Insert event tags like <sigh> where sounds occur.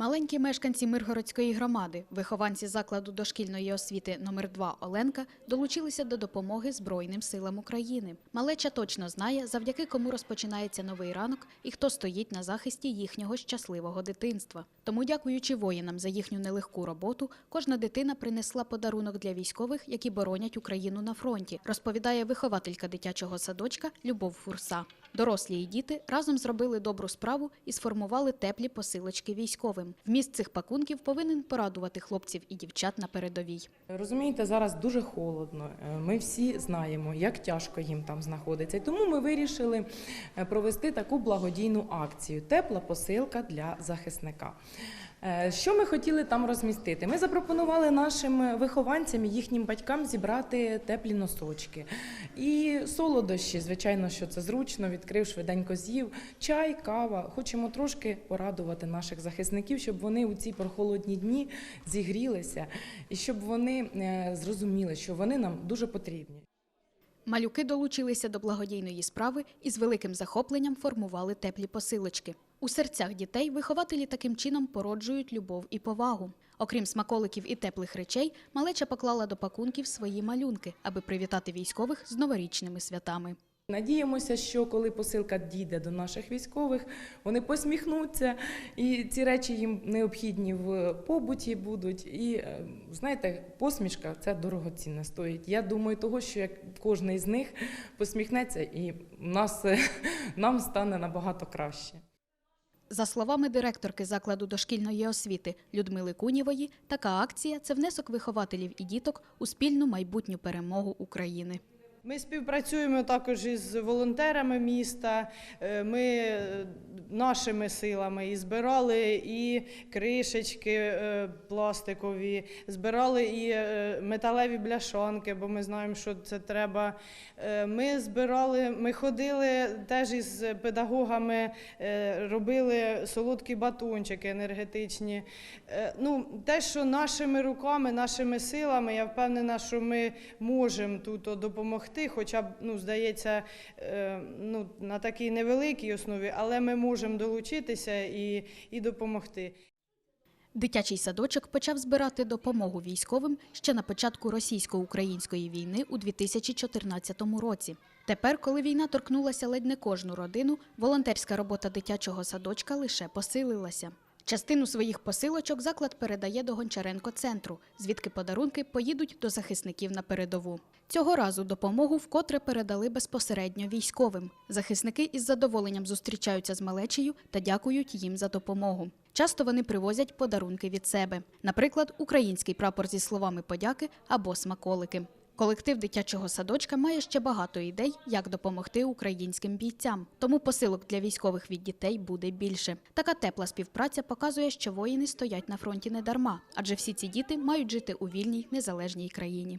Маленькі мешканці Миргородської громади, вихованці закладу дошкільної освіти номер 2 Оленка, долучилися до допомоги Збройним силам України. Малеча точно знає, завдяки кому розпочинається новий ранок і хто стоїть на захисті їхнього щасливого дитинства. Тому, дякуючи воїнам за їхню нелегку роботу, кожна дитина принесла подарунок для військових, які боронять Україну на фронті, розповідає вихователька дитячого садочка Любов Фурса. Дорослі і діти разом зробили добру справу і сформували теплі посилочки військовим. Вміст цих пакунків повинен порадувати хлопців і дівчат на передовій. Розумієте, зараз дуже холодно. Е, Ми всі знаємо, як тяжко їм там знаходиться. Тому ми вирішили е, провести таку благодійну акцію Тепла посилка для захисника. Е, Що ми хотіли там розмістити? Ми запропонували нашим вихованцям їхнім батькам зібрати теплі носочки і солодощі. Звичайно, що це зручно, відкрив швиденько з'їв. Чай, кава. Хочемо трошки порадувати наших захисників, щоб вони у ці прохолодні дні зігрілися і щоб вони е, зрозуміли, що вони нам дуже потрібні. Малюки долучилися до благодійної справи і з великим захопленням формували теплі посилочки. У серцях дітей вихователі таким чином породжують любов і повагу. Окрім смаколиків і теплих речей, малеча поклала до пакунків свої малюнки, аби привітати військових з новорічними святами. Надіємося, що коли посилка дійде до наших військових, вони посміхнуться, і ці речі їм необхідні в побуті будуть. І е, знаєте, посмішка це дорогоцінне стоїть. Я думаю, того, що як кожен з них посміхнеться, і нас е, <laughs> нам стане набагато краще. За словами директорки закладу дошкільної освіти Людмили Кунєвої, така акція це внесок вихователів і діток у спільну майбутню перемогу України. Ми співпрацюємо також із волонтерами міста. Е, Ми е, нашими силами і збирали і кришечки е, пластикові, збирали і металеві бляшанки, бо ми знаємо, що це треба. Ми збирали, ми ходили теж із педагогами, робили солодкі батончики енергетичні. Ну, те, що нашими руками, нашими силами, я впевнена, що ми можемо тут о, допомогти, хоча б, ну, здається, е, ну, на такій невеликій основі, але ми можемо долучитися і, і допомогти. Дитячий садочок почав збирати допомогу військовим ще на початку російсько-української війни у 2014 році. Тепер, коли війна торкнулася ледь не кожну родину, волонтерська робота дитячого садочка лише посилилася. Частину своїх посилочок заклад передає до Гончаренко центру, звідки подарунки поїдуть до захисників на передову. Цього разу допомогу вкотре передали безпосередньо військовим. Захисники із задоволенням зустрічаються з малечею та дякують їм за допомогу. Часто вони привозять подарунки від себе, наприклад, український прапор зі словами подяки або смаколики. Колектив дитячого садочка має ще багато ідей, як допомогти українським бійцям. Тому посилок для військових від дітей буде більше. Така тепла співпраця показує, що воїни стоять на фронті не дарма, адже всі ці діти мають жити у вільній незалежній країні.